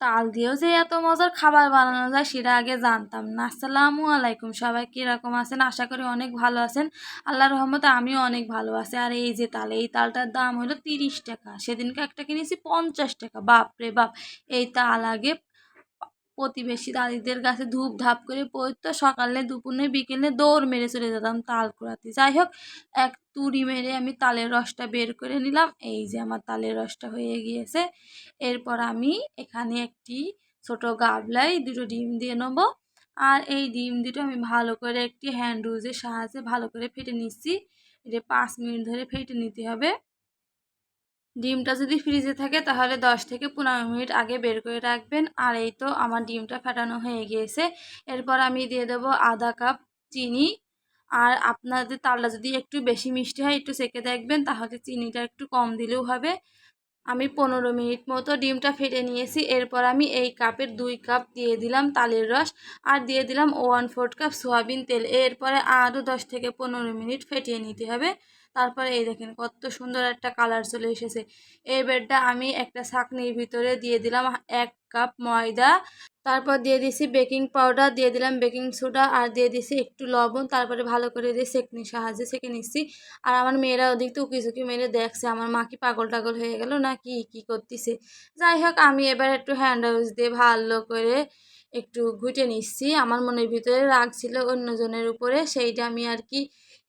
তাল দিয়েও যে এত মজার খাবার বানানো যায় সেটা আগে জানতাম না। আসসালামু আলাইকুম, সবাই কীরকম আছেন? আশা করি অনেক ভালো আছেন। আল্লাহ রহমতে আমিও অনেক ভালো আছি। আর এই যে তাল, এই তালটার দাম হলো তিরিশ টাকা। সেদিনকে একটা কিনেছি পঞ্চাশ টাকা। বাপ রে বাপ! এই তাল আগে প্রতিবেশী দাদিদের কাছে ধূপ ধাপ করে পড়তো সকালে দুপুরে বিকেলে দৌড় মেরে চলে যেতাম তাল কুড়াতে যাই হোক, এক তুড়ি মেরে আমি তালের রসটা বের করে নিলাম। এই যে আমার তালের রসটা হয়ে গিয়েছে। এরপর আমি এখানে একটি ছোট গাবলায় দুটো ডিম দিয়ে নেব। আর এই ডিম দুটো আমি ভালো করে একটি হ্যান্ড রুজের সাহায্যে ভালো করে ফেটে নিচ্ছি। এটা পাঁচ মিনিট ধরে ফেটে নিতে হবে। ডিমটা যদি ফ্রিজে থাকে তাহলে দশ থেকে পনেরো মিনিট আগে বের করে রাখবেন। আর এই তো আমার ডিমটা ফাটানো হয়ে গিয়েছে। এরপর আমি দিয়ে দেব আধা কাপ চিনি। আর আপনাদের তালটা যদি একটু বেশি মিষ্টি হয়, একটু সেকে দেখবেন, তাহলে চিনিটা একটু কম দিলেও হবে। আমি পনেরো মিনিট মতো ডিমটা ফেটে নিয়েছি। এরপর আমি এই কাপের দুই কাপ দিয়ে দিলাম তালের রস। আর দিয়ে দিলাম ওয়ান ফোর্থ কাপ সোয়াবিন তেল। এরপরে আরও দশ থেকে পনেরো মিনিট ফেটিয়ে নিতে হবে। তারপরে এই দেখেন কত সুন্দর একটা কালার চলে এসেছে। এই বেডটা আমি একটা ছাকনির ভিতরে দিয়ে দিলাম এক কাপ ময়দা। তারপর দিয়ে দিছি বেকিং পাউডার, দিয়ে দিলাম বেকিং সোডা আর দিয়ে দিছি একটু লবণ। তারপরে ভালো করে দিয়ে সেকনির সাহায্যে সেকে নিচ্ছি। আর আমার মেয়েরা ওদিক তো উকি ঝুঁকি মেরে দেখছে, আমার মা কি পাগল টাগল হয়ে গেল না কি কী করতেছে? যাই হোক, আমি এবার একটু হ্যান্ড দিয়ে ভালো করে একটু ঘুটে নিচ্ছি। আমার মনের ভিতরে রাগ ছিল অন্যজনের উপরে। সেইটা আমি আর কি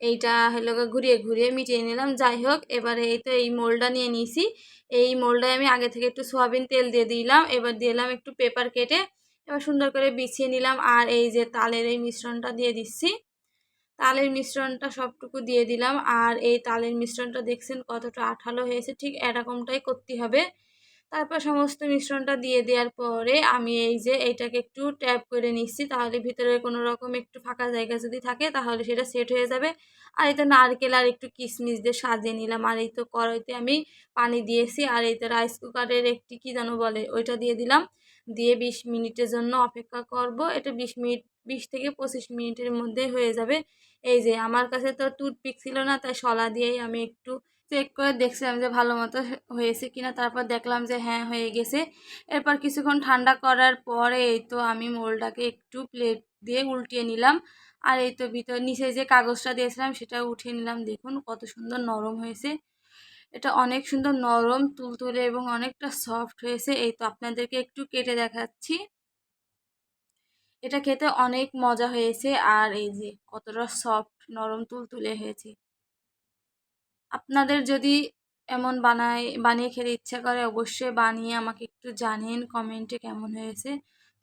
এইটা হলো ঘুরিয়ে ঘুরিয়ে মিটিয়ে নিলাম। যাই হোক, এবারে এই তো এই মোলটা নিয়ে নিয়েছি এই মোলটায় আমি আগে থেকে একটু সোয়াবিন তেল দিয়ে দিলাম। এবার দিলাম একটু পেপার কেটে এবার সুন্দর করে বিছিয়ে নিলাম। আর এই যে তালের এই মিশ্রণটা দিয়ে দিচ্ছি। তালের মিশ্রণটা সবটুকু দিয়ে দিলাম। আর এই তালের মিশ্রণটা দেখছেন কতটা আঠালো হয়েছে। ঠিক এরকমটাই করতে হবে। তারপর সমস্ত মিশ্রণটা দিয়ে দেওয়ার পরে আমি এই যে এইটাকে একটু ট্যাপ করে নিচ্ছি, তাহলে ভিতরে কোনো রকম একটু ফাঁকা জায়গা যদি থাকে তাহলে সেটা সেট হয়ে যাবে। আর এই তো নারকেল আর একটু কিশমিশ দিয়ে সাজিয়ে নিলাম। আর এই তো কড়াইতে আমি পানি দিয়েছি আর এই তো রাইস কুকারের একটি কী যেন বলে ওইটা দিয়ে দিলাম। দিয়ে বিশ মিনিটের জন্য অপেক্ষা করব। এটা বিশ মিনিট, বিশ থেকে পঁচিশ মিনিটের মধ্যে হয়ে যাবে। এই যে আমার কাছে তো টুথপিক ছিল না, তাই শলা দিয়েই আমি একটু চেক করে দেখছিলাম যে ভালো মতো হয়েছে কিনা। তারপর দেখলাম যে হ্যাঁ হয়ে গেছে। এরপর কিছুক্ষণ ঠান্ডা করার পরে এই তো আমি মোলটাকে একটু প্লেট দিয়ে উল্টিয়ে নিলাম। আর এই তো ভিতর, নিচে যে কাগজটা দিয়েছিলাম সেটা উঠিয়ে নিলাম। দেখুন কত সুন্দর নরম হয়েছে। এটা অনেক সুন্দর নরম, তুলতুলে এবং অনেকটা সফট হয়েছে। এই তো আপনাদেরকে একটু কেটে দেখাচ্ছি। এটা খেতে অনেক মজা হয়েছে। আর এই যে কতটা সফট নরম, তুলতুলে হয়েছে। আপনাদের যদি এমন বানায়, বানিয়ে খেতে ইচ্ছা করে, অবশ্যই বানিয়ে আমাকে একটু জানিন কমেন্টে কেমন হয়েছে।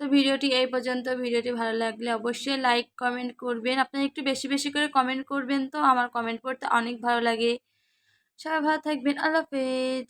তো ভিডিওটি এই পর্যন্ত। ভিডিওটি ভালো লাগলে অবশ্যই লাইক, কমেন্ট করবেন। আপনারা একটু বেশি বেশি করে কমেন্ট করবেন তো আমার কমেন্ট পড়তে অনেক ভালো লাগে। সবাই ভালো থাকবেন। আল্লাহ হাফেজ।